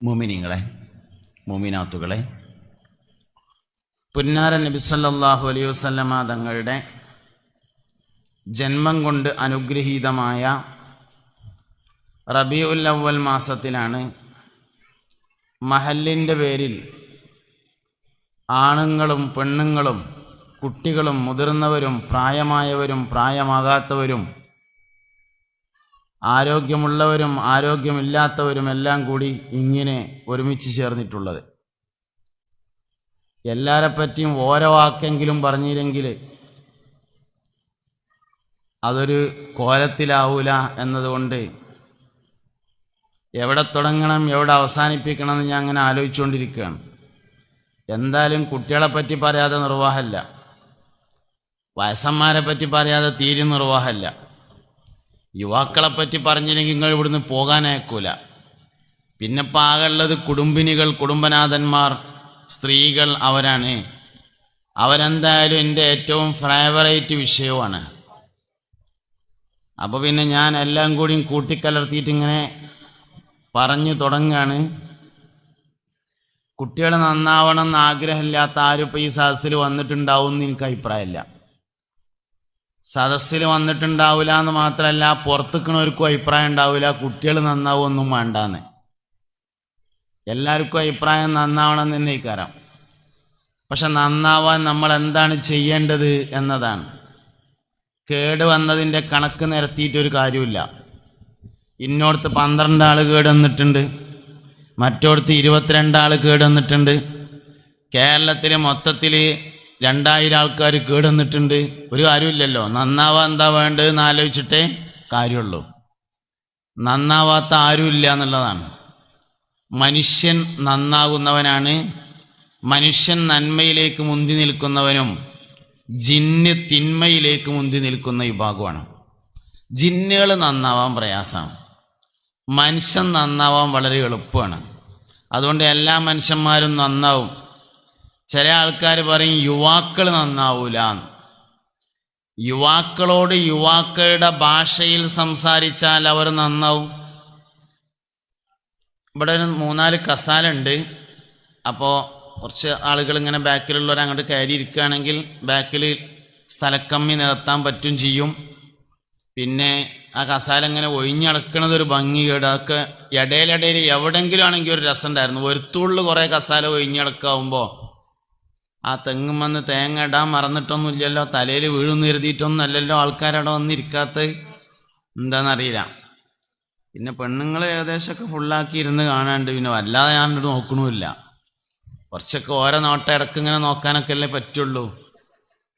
മുമിനിങ്ങളെ മുമിനാത്തുകളെ പുന്നാര നബി സല്ലല്ലാഹു അലൈഹി വസല്ലമ തങ്ങളുടെ ജന്മം കൊണ്ട് അനുഗ്രഹീതമായ റബീഉൽ അവൽ മാസത്തിലാണ് മഹല്ലിന്റെ പേരിൽ ആണുങ്ങളും പെണ്ണുങ്ങളും കുട്ടികളും മുതിർന്നവരും പ്രായമായവരും പ്രായമാകാത്തവരും ആരോഗ്യമുള്ളവരും ആരോഗ്യമില്ലാത്തവരും എല്ലാം കൂടി ഇങ്ങനെ ഒരുമിച്ച് ചേർന്നിട്ടുള്ളത്. എല്ലാരെ പറ്റിയും ഓരോ വാക്കെങ്കിലും പറഞ്ഞില്ലെങ്കിൽ അതൊരു കോലത്തിലാവൂല എന്നതുകൊണ്ട് എവിടെ തുടങ്ങണം എവിടെ അവസാനിപ്പിക്കണം എന്ന് ഞാൻ അങ്ങനെ ആലോചിച്ചുകൊണ്ടിരിക്കുകയാണ്. എന്തായാലും കുട്ടികളെ പറ്റി പറയാതെ നിർവാഹമല്ല. വയസ്സന്മാരെ പറ്റി പറയാതെ തീരും നിർവാഹമല്ല. യുവാക്കളെ പറ്റി പറഞ്ഞില്ലെങ്കിൽ നിങ്ങൾ ഇവിടുന്ന് പോകാനയക്കൂല പിന്നെ പാകുള്ളത് കുടുംബിനികൾ കുടുംബനാഥന്മാർ സ്ത്രീകൾ അവരാണ്. അവരെന്തായാലും എന്റെ ഏറ്റവും ഫേവറേറ്റ് വിഷയവുമാണ്. അപ്പോൾ പിന്നെ ഞാൻ എല്ലാം കൂടിയും കൂട്ടിക്കലർത്തിയിട്ട് ഇങ്ങനെ പറഞ്ഞു തുടങ്ങുകയാണ് കുട്ടികൾ നന്നാവണം എന്ന് ആഗ്രഹമില്ലാത്ത ആരും ഇപ്പോൾ ഈ സദസ്സിൽ വന്നിട്ടുണ്ടാവും എന്ന് എനിക്ക് അഭിപ്രായമില്ല. സദസ്സിൽ വന്നിട്ടുണ്ടാവില്ല എന്ന് മാത്രമല്ല പുറത്തുക്കണവർക്കും അഭിപ്രായം ഉണ്ടാവില്ല കുട്ടികൾ നന്നാവുമൊന്നും വേണ്ടാന്ന്. എല്ലാവർക്കും അഭിപ്രായം നന്നാവണം തന്നെ ഇക്കാരം പക്ഷെ നന്നാവാൻ നമ്മൾ എന്താണ് ചെയ്യേണ്ടത് എന്നതാണ്. കേട് വന്നതിന്റെ കണക്ക് നിരത്തിയിട്ടൊരു കാര്യമില്ല ഇന്നോടത്ത് പന്ത്രണ്ട് ആൾ കേട് വന്നിട്ടുണ്ട് മറ്റോടത്ത് ഇരുപത്തിരണ്ട് ആൾ കേട് വന്നിട്ടുണ്ട്. കേരളത്തിൽ മൊത്തത്തിൽ രണ്ടായിരം ആൾക്കാർ കേടുന്നിട്ടുണ്ട് ഒരു കാര്യമില്ലല്ലോ. നന്നാവാ എന്താ വേണ്ടതെന്ന് ആലോചിച്ചിട്ടേ കാര്യമുള്ളൂ. നന്നാവാത്ത ആരുമില്ല എന്നുള്ളതാണ്. മനുഷ്യൻ നന്നാകുന്നവനാണ്. മനുഷ്യൻ നന്മയിലേക്ക് മുന്തി നിൽക്കുന്നവനും ജിന്ന് തിന്മയിലേക്ക് മുന്തി നിൽക്കുന്ന വിഭാഗമാണ്. ജിന്നുകൾ നന്നാവാൻ പ്രയാസമാണ്. മനുഷ്യൻ നന്നാവാൻ വളരെ എളുപ്പമാണ്. അതുകൊണ്ട് എല്ലാ മനുഷ്യന്മാരും നന്നാവും. ചില ആൾക്കാർ പറയും യുവാക്കൾ നന്നാവൂല യുവാക്കളോട് യുവാക്കളുടെ ഭാഷയിൽ സംസാരിച്ചാൽ അവർ നന്നാവും. ഇവിടെ ഒരു മൂന്നാൽ കസാലുണ്ട്. അപ്പോൾ കുറച്ച് ആളുകൾ ഇങ്ങനെ ബാക്കിലുള്ളവർ അങ്ങോട്ട് കയറി ഇരിക്കുകയാണെങ്കിൽ ബാക്കിൽ സ്ഥലക്കമ്മി നികത്താൻ പറ്റും ചെയ്യും. പിന്നെ ആ കസാല ഇങ്ങനെ ഒഴിഞ്ഞടക്കണത് ഒരു ഭംഗി ഒക്കെ ഇടയിലിടയിൽ എവിടെങ്കിലും ആണെങ്കിൽ ഒരു രസം ഉണ്ടായിരുന്നു ഒരുത്തുള്ളിൽ കുറേ കസാല ഒഴിഞ്ഞടക്കാവുമ്പോൾ ആ തെങ്ങും വന്ന് തേങ്ങ ഇടാൻ മറന്നിട്ടൊന്നുമില്ലല്ലോ തലയിൽ വീഴുന്നു കരുതിയിട്ടൊന്നും അല്ലല്ലോ ആൾക്കാരവിടെ വന്നിരിക്കാത്ത. എന്താണെന്നറിയില്ല പിന്നെ പെണ്ണുങ്ങൾ ഏകദേശമൊക്കെ ഫുള്ളാക്കി ഇരുന്ന് കാണാണ്ട് പിന്നെ വല്ലാതെ ഞാൻ നോക്കണമില്ല. കുറച്ചൊക്കെ ഓരോ നോട്ടം ഇടയ്ക്ക് ഇങ്ങനെ നോക്കാനൊക്കെ അല്ലേ പറ്റുള്ളൂ.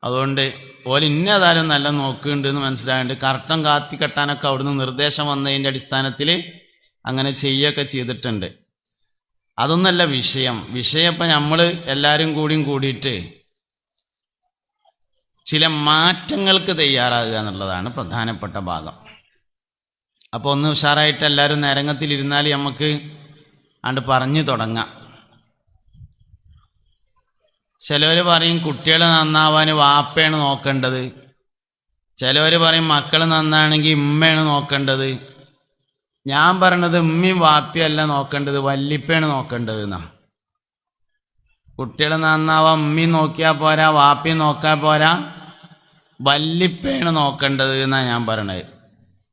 അതുകൊണ്ട് ഓല ഇന്നേതായാലും നല്ല നോക്കുന്നുണ്ട് എന്ന് മനസ്സിലായുണ്ട് കറക്റ്റം കാത്തി കെട്ടാനൊക്കെ അവിടുന്ന് നിർദ്ദേശം വന്നതിന്റെ അടിസ്ഥാനത്തിൽ അങ്ങനെ ചെയ്യുകയൊക്കെ ചെയ്തിട്ടുണ്ട്. അതൊന്നല്ല വിഷയം. വിഷയം ഇപ്പം നമ്മൾ എല്ലാവരും കൂടിയും കൂടിയിട്ട് ചില മാറ്റങ്ങൾക്ക് തയ്യാറാകുക എന്നുള്ളതാണ് പ്രധാനപ്പെട്ട ഭാഗം. അപ്പോൾ ഒന്ന് ഉഷാറായിട്ട് എല്ലാവരും നരങ്ങത്തിലിരുന്നാൽ നമുക്ക് അണ്ട് പറഞ്ഞു തുടങ്ങാം. ചിലവർ പറയും കുട്ടികൾ നന്നാവാൻ വാപ്പയാണ് നോക്കേണ്ടത്. ചിലവർ പറയും മക്കൾ നന്നാണെങ്കിൽ ഉമ്മയാണ് നോക്കേണ്ടത്. ഞാൻ പറയണത് ഉമ്മയും വാപ്പിയല്ല നോക്കേണ്ടത് വല്ലിപ്പയാണ് നോക്കേണ്ടത് എന്നാ കുട്ടികൾ നന്നാവാ ഉമ്മി നോക്കിയാൽ പോരാ വാപ്പി നോക്കാൻ പോരാ. വല്ലിപ്പയാണ് നോക്കേണ്ടത് എന്നാ ഞാൻ പറയണത്.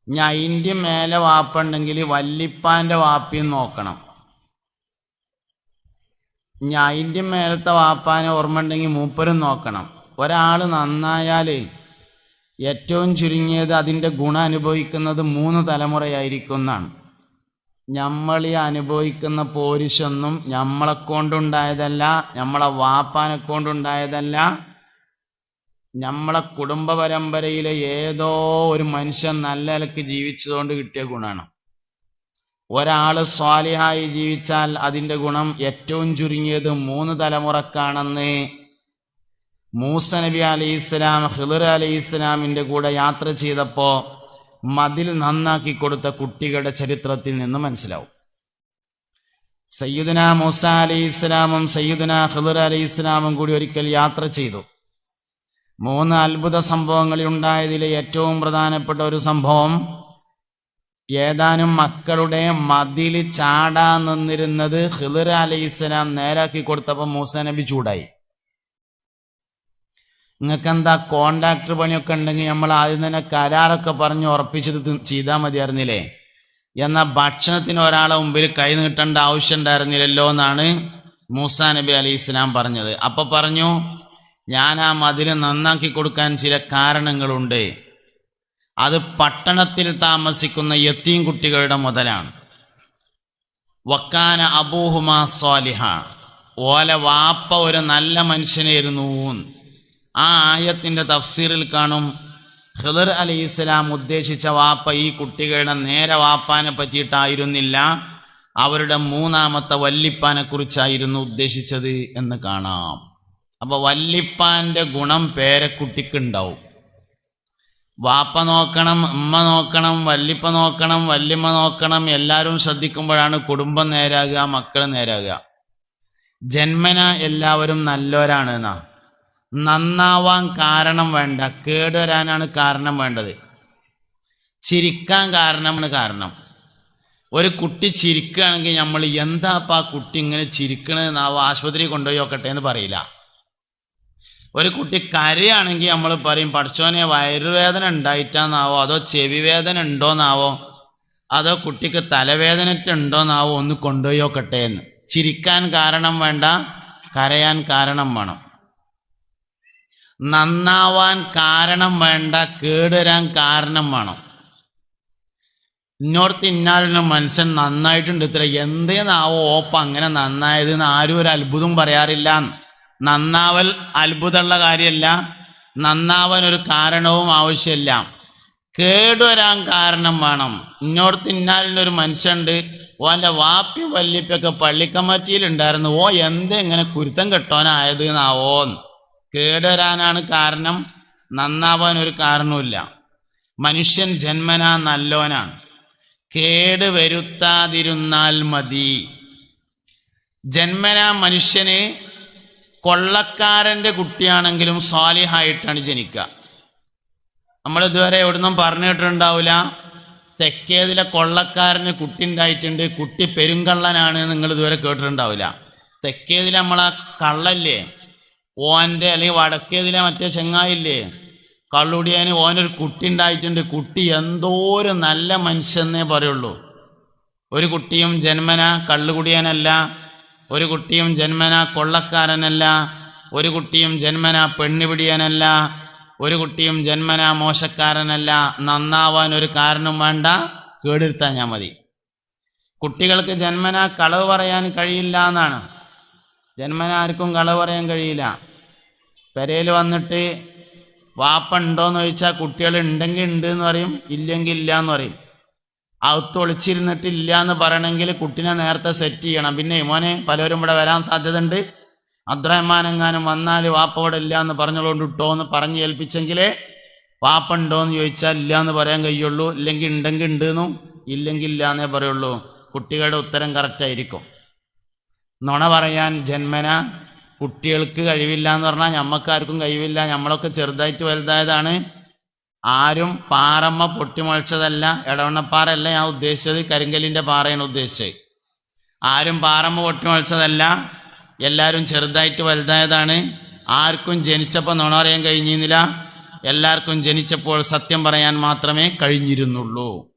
ഇനി അതിന്റെ മേലെ വാപ്പുണ്ടെങ്കിൽ വല്ലിപ്പാന്റെ വാപ്പിയും നോക്കണം. ഇനി അതിന്റെ മേലത്തെ വാപ്പാനെ ഓർമ്മ ഉണ്ടെങ്കിൽ മൂപ്പരും നോക്കണം. ഒരാൾ നന്നായാൽ ഏറ്റവും ചുരുങ്ങിയത് അതിന്റെ ഗുണം അനുഭവിക്കുന്നത് മൂന്ന് തലമുറയായിരിക്കും എന്നാണ് നമ്മൾ ഈ അനുഭവിക്കുന്ന പോരിശൊന്നും നമ്മളെ കൊണ്ടുണ്ടായതല്ല നമ്മളെ വാപ്പാനെ കൊണ്ടുണ്ടായതല്ല. നമ്മളെ കുടുംബ പരമ്പരയിലെ ഏതോ ഒരു മനുഷ്യൻ നല്ല നിലയ്ക്ക് ജീവിച്ചതുകൊണ്ട് കിട്ടിയ ഗുണമാണ് ഒരാൾ സ്വാലിഹായി ജീവിച്ചാൽ അതിന്റെ ഗുണം ഏറ്റവും ചുരുങ്ങിയത് മൂന്ന് തലമുറക്കാണെന്ന് മൂസ നബി അലൈഹി ഇസ്ലാം ഹിളർ അലൈഹി ഇസ്ലാമിന്റെ കൂടെ യാത്ര ചെയ്തപ്പോൾ മതിൽ നന്നാക്കി കൊടുത്ത കുട്ടികളുടെ ചരിത്രത്തിൽ നിന്ന് മനസ്സിലാവും. സയ്യുദന മൂസ അലൈഹി ഇസ്ലാമും സയ്യുദന ഹിളർ അലൈഹി ഇസ്ലാമും കൂടി ഒരിക്കൽ യാത്ര ചെയ്തു. മൂന്ന് അത്ഭുത സംഭവങ്ങളിൽ ഉണ്ടായതിലെ ഏറ്റവും പ്രധാനപ്പെട്ട ഒരു സംഭവം ഏതാനും മക്കളുടെ മതിൽ ചാടാൻ നിന്നിരുന്നത് ഹിദർ അലൈഹിസ്സലാം നേരാക്കി കൊടുത്തപ്പോൾ മൂസ നബി ചൂടായി. നിങ്ങൾക്ക് എന്താ കോണ്ടാക്ടർ പണിയൊക്കെ ഉണ്ടെങ്കിൽ നമ്മൾ ആദ്യം തന്നെ കരാറൊക്കെ പറഞ്ഞ് ഉറപ്പിച്ചിട്ട് ചെയ്താൽ മതിയായിരുന്നില്ലേ എന്നാൽ ഭക്ഷണത്തിന് ഒരാളെ മുമ്പിൽ കൈ നീട്ടേണ്ട ആവശ്യം ഉണ്ടായിരുന്നില്ലല്ലോ എന്നാണ് മൂസാ നബി അലി ഇസ്ലാം പറഞ്ഞത്. അപ്പൊ പറഞ്ഞു ഞാൻ ആ മതിൽ നന്നാക്കി കൊടുക്കാൻ ചില കാരണങ്ങളുണ്ട്. അത് പട്ടണത്തിൽ താമസിക്കുന്ന യത്തീം കുട്ടികളുടെ മുതലാണ്. വക്കാന അബൂഹുമാ സ്വാലിഹ. ഓല വാപ്പ ഒരു നല്ല മനുഷ്യനായിരുന്നു ആ ആയത്തിന്റെ തഫ്സീറിൽ കാണും. ഹിദർ അലി ഇസ്ലാം ഉദ്ദേശിച്ച വാപ്പ ഈ കുട്ടികളുടെ നേരെ വാപ്പാനെ പറ്റിയിട്ടായിരുന്നില്ല. അവരുടെ മൂന്നാമത്തെ വല്ലിപ്പാനെ കുറിച്ചായിരുന്നു ഉദ്ദേശിച്ചത് എന്ന് കാണാം. അപ്പോൾ വല്ലിപ്പാന്റെ ഗുണം പേരക്കുട്ടിക്ക് ഉണ്ടാവും വാപ്പ നോക്കണം അമ്മ നോക്കണം വല്ലിപ്പ നോക്കണം വല്ലിമ്മ നോക്കണം എല്ലാവരും ശ്രദ്ധിക്കുമ്പോഴാണ് കുടുംബം നേരാകുക മക്കൾ നേരാകുക. ജന്മന എല്ലാവരും നല്ലവരാണ് എന്നാ. നന്നാവാൻ കാരണം വേണ്ട. കേടുവരാനാണ് കാരണം വേണ്ടത്. ചിരിക്കാൻ കാരണമാണ് കാരണം. ഒരു കുട്ടി ചിരിക്കുകയാണെങ്കിൽ നമ്മൾ എന്താ ആ കുട്ടി ഇങ്ങനെ ചിരിക്കണെന്നാവോ ആശുപത്രി കൊണ്ടുപോയി നോക്കട്ടെ എന്ന് പറയില്ല. ഒരു കുട്ടി കരയാണെങ്കിൽ നമ്മൾ പറയും പഠിച്ചോനെ വയറുവേദന ഉണ്ടായിട്ടാന്നാവോ? അതോ ചെവി വേദന ഉണ്ടോന്നാവോ? അതോ കുട്ടിക്ക് തലവേദന ഉണ്ടോന്നാവോ ഒന്ന് കൊണ്ടുപോയി നോക്കട്ടെ എന്ന്. ചിരിക്കാൻ കാരണം വേണ്ട കരയാൻ കാരണം വേണം. നന്നാവാൻ കാരണം വേണ്ട കേടുവരാൻ കാരണം വേണം. ഇന്നോടത്ത് ഇന്നാലിന് മനുഷ്യൻ നന്നായിട്ടുണ്ട്. ഇത്ര എന്തേന്നാവോ ഓപ്പ അങ്ങനെ നന്നായത് എന്ന് ആരും ഒരു അത്ഭുതം പറയാറില്ല. നന്നാവൽ അത്ഭുതമുള്ള കാര്യമല്ല. നന്നാവാൻ ഒരു കാരണവും ആവശ്യമില്ല. കേടുവരാൻ കാരണം വേണം. ഇന്നോടത്ത് ഇന്നാലിനൊരു മനുഷ്യണ്ട് ഓന്റെ വാപ്പി വല്യപ്പൊക്കെ പള്ളിക്കമ്മറ്റിയിലുണ്ടായിരുന്നു ഓ എന്തെങ്ങനെ കുരുത്തം കെട്ടോനായത് എന്നാവോന്ന് കേടുവരാനാണ് കാരണം. നന്നാവാൻ ഒരു കാരണവുമില്ല. മനുഷ്യൻ ജന്മനാ നല്ലവനാണ് കേട് വരുത്താതിരുന്നാൽ മതി. ജന്മനാ മനുഷ്യന് കൊള്ളക്കാരന്റെ കുട്ടിയാണെങ്കിലും സ്വാലിഹായിട്ടാണ് ജനിക്കുക. നമ്മൾ ഇതുവരെ എവിടുന്നും പറഞ്ഞിട്ടുണ്ടാവില്ല തെക്കേതിലെ കൊള്ളക്കാരന് കുട്ടി ഉണ്ടായിട്ടുണ്ട് കുട്ടി പെരുങ്കള്ളനാണ് നിങ്ങൾ ഇതുവരെ കേട്ടിട്ടുണ്ടാവില്ല. തെക്കേതിലെ നമ്മളാ കള്ളല്ലേ? ഓന്റെ അല്ലെങ്കിൽ വടക്കേതിലെ മറ്റേ ചെങ്ങായില്ലേ? കള്ളുടിയാന് ഓനൊരു കുട്ടി ഉണ്ടായിട്ടുണ്ട്. കുട്ടി എന്തോ ഒരു നല്ല മനുഷ്യന്നേ പറയുള്ളൂ. ഒരു കുട്ടിയും ജന്മന കള്ളുകുടിയാനല്ല. ഒരു കുട്ടിയും ജന്മന കൊള്ളക്കാരനല്ല. ഒരു കുട്ടിയും ജന്മന പെണ്ണുപിടിയാനല്ല. ഒരു കുട്ടിയും ജന്മന മോശക്കാരനല്ല. നന്നാവാൻ ഒരു കാരണം വേണ്ട. കേടിരുത്താൻ ഞാൻ മതി. കുട്ടികൾക്ക് ജന്മന കളവ് പറയാൻ കഴിയില്ല എന്നാണ്. ജന്മന ആർക്കും കളവ് പറയാൻ കഴിയില്ല. പെരയിൽ വന്നിട്ട് വാപ്പ ഉണ്ടോയെന്ന് ചോദിച്ചാൽ കുട്ടികൾ ഉണ്ടെങ്കിൽ ഉണ്ട് എന്ന് പറയും ഇല്ലെങ്കിൽ ഇല്ല എന്ന് പറയും. അകത്ത് ഒളിച്ചിരുന്നിട്ട് ഇല്ല എന്ന് പറയണമെങ്കിൽ കുട്ടിനെ നേരത്തെ സെറ്റ് ചെയ്യണം. പിന്നെ മോനെ പലരും ഇവിടെ വരാൻ സാധ്യതയുണ്ട്. അബ്ദുറഹ്മാനെങ്ങാനും വന്നാൽ വാപ്പ ഇവിടെ ഇല്ല എന്ന് പറഞ്ഞുകൊണ്ട് ഇട്ടോ എന്ന് പറഞ്ഞ് ഏൽപ്പിച്ചെങ്കിലേ വാപ്പ ഉണ്ടോ എന്ന് ചോദിച്ചാൽ ഇല്ല എന്ന് പറയാൻ കഴിയുള്ളൂ. ഇല്ലെങ്കിൽ ഉണ്ടെങ്കിൽ ഉണ്ട് എന്നും ഇല്ലെങ്കിൽ ഇല്ല എന്നേ പറയുള്ളൂ. കുട്ടികളുടെ ഉത്തരം കറക്റ്റായിരിക്കും നുണ പറയാൻ ജന്മന കുട്ടികൾക്ക് കഴിവില്ല എന്ന് പറഞ്ഞാൽ ഞമ്മക്കാർക്കും കഴിവില്ല. നമ്മളൊക്കെ ചെറുതായിട്ട് വലുതായതാണ്. ആരും പാറമ്മ പൊട്ടിമുളച്ചതല്ല. ഇടവണ്ണപ്പാറയല്ല ഞാൻ ഉദ്ദേശിച്ചത്. കരിങ്കലിന്റെ പാറയാണ് ഉദ്ദേശിച്ചത്. ആരും പാറമ്മ പൊട്ടിമുളച്ചതല്ല. എല്ലാവരും ചെറുതായിട്ട് വലുതായതാണ്. ആർക്കും ജനിച്ചപ്പോൾ നുണ പറയാൻ കഴിഞ്ഞിരുന്നില്ല. എല്ലാവർക്കും ജനിച്ചപ്പോൾ സത്യം പറയാൻ മാത്രമേ കഴിഞ്ഞിരുന്നുള്ളൂ.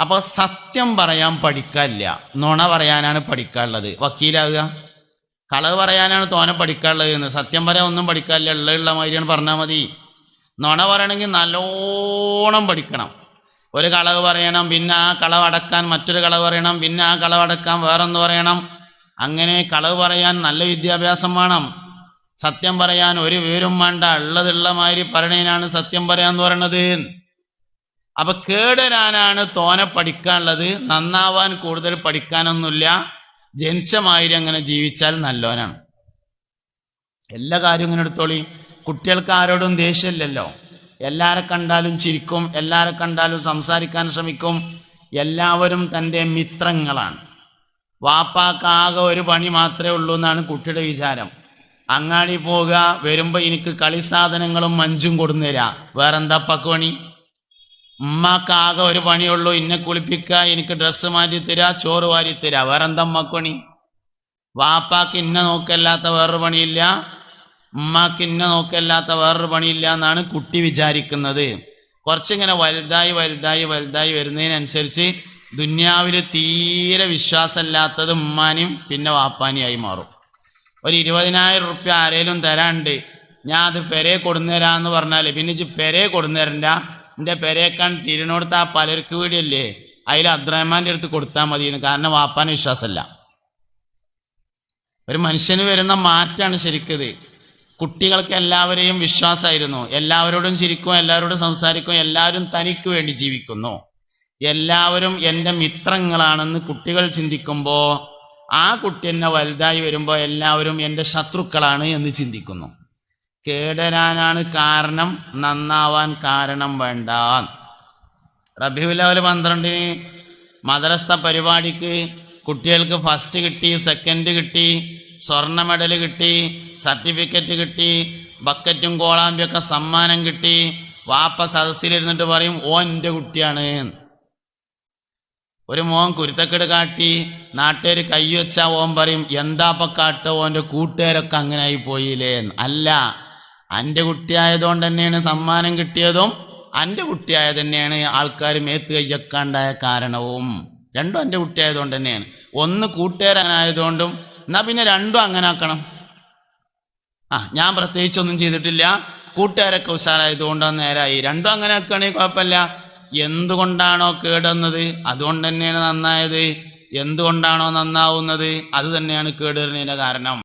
അപ്പോൾ സത്യം പറയാൻ പഠിക്കാനില്ല. നുണ പറയാനാണ് പഠിക്കാനുള്ളത്. വക്കീലാകുക കളവ് പറയാനാണ് തോനെ പഠിക്കാനുള്ളത് എന്ന്. സത്യം പറയാൻ ഒന്നും പഠിക്കാനില്ല. ഉള്ള മാതിരിയാണ് പറഞ്ഞാൽ മതി. നുണ പറയണമെങ്കിൽ നല്ലോണം പഠിക്കണം. ഒരു കളവ് പറയണം പിന്നെ ആ കളവ് അടക്കാൻ മറ്റൊരു കളവ് പറയണം പിന്നെ ആ കളവ് അടക്കാൻ വേറൊന്ന് പറയണം. അങ്ങനെ കളവ് പറയാൻ നല്ല വിദ്യാഭ്യാസം വേണം. സത്യം പറയാൻ ഒരു വിവരം വേണ്ട. ഉള്ളതുള്ള മാതിരി പറയണേനാണ് സത്യം പറയാന്ന് പറയണത്. അപ്പൊ കേടരാനാണ് തോനെ പഠിക്കാനുള്ളത്. നന്നാവാൻ കൂടുതൽ പഠിക്കാനൊന്നുമില്ല. ജനിച്ച മാതിരി അങ്ങനെ ജീവിച്ചാൽ നല്ലവനാണ് എല്ലാ കാര്യവും ഇങ്ങനെ എടുത്തോളി. കുട്ടികൾക്ക് ആരോടും ദേഷ്യമില്ലല്ലോ. എല്ലാരെ കണ്ടാലും ചിരിക്കും എല്ലാരെ കണ്ടാലും സംസാരിക്കാൻ ശ്രമിക്കും. എല്ലാവരും തന്റെ മിത്രങ്ങളാണ്. വാപ്പാക്കാകെ ഒരു പണി മാത്രമേ ഉള്ളൂ എന്നാണ് കുട്ടിയുടെ വിചാരം. അങ്ങാടി പോവുക വരുമ്പോൾ എനിക്ക് കളി സാധനങ്ങളും മഞ്ചും കൊടുന്നു തരാം. വേറെന്താ പക്ക് പണി? ഉമ്മാക്കാകെ ഒരു പണിയുള്ളൂ. ഇന്നെ കുളിപ്പിക്കുക എനിക്ക് ഡ്രസ്സ് മാറ്റി തരാ ചോറ് വാരി തരാ. വേറെന്താ ഉമ്മക്കണി വാപ്പാക്ക് ഇന്ന നോക്കല്ലാത്ത വേറൊരു പണിയില്ല. ഉമ്മാക്ക് ഇന്ന നോക്കല്ലാത്ത വേറൊരു പണിയില്ല എന്നാണ് കുട്ടി വിചാരിക്കുന്നത്. കുറച്ചിങ്ങനെ വലുതായി വലുതായി വലുതായി വരുന്നതിനനുസരിച്ച് ദുന്യാവിൽ തീരെ വിശ്വാസമില്ലാത്തത് ഉമ്മാനും പിന്നെ വാപ്പാനിയായി മാറും. ഒരു ഇരുപതിനായിരം റുപ്യ ആരേലും തരാണ്ട് ഞാൻ അത് പെരേ കൊടുന്നേരാന്ന് പറഞ്ഞാൽ പിന്നെ പെരേ പെരേ കൊടുന്നേരണ്ട. എന്റെ പെരേക്കാൻ തിരിനോടുത്ത് ആ പലർക്ക് വീടിയല്ലേ അതിൽ അബ്ദുറഹ്മാന്റെ അടുത്ത് കൊടുത്താൽ മതിയെന്ന്. കാരണം വാപ്പാന് വിശ്വാസമല്ല. ഒരു മനുഷ്യന് വരുന്ന മാറ്റാണ് ശരിക്കത്. കുട്ടികൾക്ക് എല്ലാവരെയും വിശ്വാസമായിരുന്നു. എല്ലാവരോടും ചിരിക്കും എല്ലാവരോടും സംസാരിക്കും എല്ലാവരും തനിക്ക് വേണ്ടി ജീവിക്കുന്നു. എല്ലാവരും എന്റെ മിത്രങ്ങളാണെന്ന് കുട്ടികൾ ചിന്തിക്കുമ്പോൾ ആ കുട്ടി എന്നെ വലുതായി വരുമ്പോൾ എല്ലാവരും എന്റെ ശത്രുക്കളാണ് എന്ന് ചിന്തിക്കുന്നു. കേടരാനാണ് കാരണം നന്നാവാൻ കാരണം വേണ്ട. റബിയുലവൽ പന്ത്രണ്ടിന് മദ്രസ്ഥ പരിപാടിക്ക് കുട്ടികൾക്ക് ഫസ്റ്റ് കിട്ടി സെക്കൻഡ് കിട്ടി സ്വർണ മെഡൽ കിട്ടി സർട്ടിഫിക്കറ്റ് കിട്ടി ബക്കറ്റും കോളാമ്പിയൊക്കെ സമ്മാനം കിട്ടി. വാപ്പ സദസ്സിലിരുന്നിട്ട് പറയും ഓ എന്റെ കുട്ടിയാണ്. ഒരു മോൻ കുരുത്തക്കെട് കാട്ടി നാട്ടുകാർ കൈവച്ച ഓൻ പറയും എന്താപ്പ കാട്ടോ ഓന്റെ കൂട്ടുകാരൊക്കെ അങ്ങനെ ആയി പോയില്ലേ? അല്ല എന്റെ കുട്ടിയായതുകൊണ്ട് തന്നെയാണ് സമ്മാനം കിട്ടിയതും അന്റെ കുട്ടിയായത് തന്നെയാണ് ആൾക്കാർ മേത്ത് കയ്യക്കാണ്ടായ കാരണവും. രണ്ടും എന്റെ കുട്ടിയായതുകൊണ്ട് തന്നെയാണ്. ഒന്ന് കൂട്ടുകാരനായതുകൊണ്ടും എന്നാ പിന്നെ രണ്ടും അങ്ങനെ ആക്കണം. ആ ഞാൻ പ്രത്യേകിച്ചൊന്നും ചെയ്തിട്ടില്ല. കൂട്ടുകാരൊക്കെ ഉഷാറായതുകൊണ്ട് നേരായി. രണ്ടും അങ്ങനെ ആക്കുകയാണെങ്കിൽ കുഴപ്പമില്ല. എന്തുകൊണ്ടാണോ കേടുന്നത് അതുകൊണ്ട് തന്നെയാണ് നന്നായത്. എന്തുകൊണ്ടാണോ നന്നാവുന്നത്? അത് തന്നെയാണ് കേടുവരുന്നതിന്റെ കാരണം.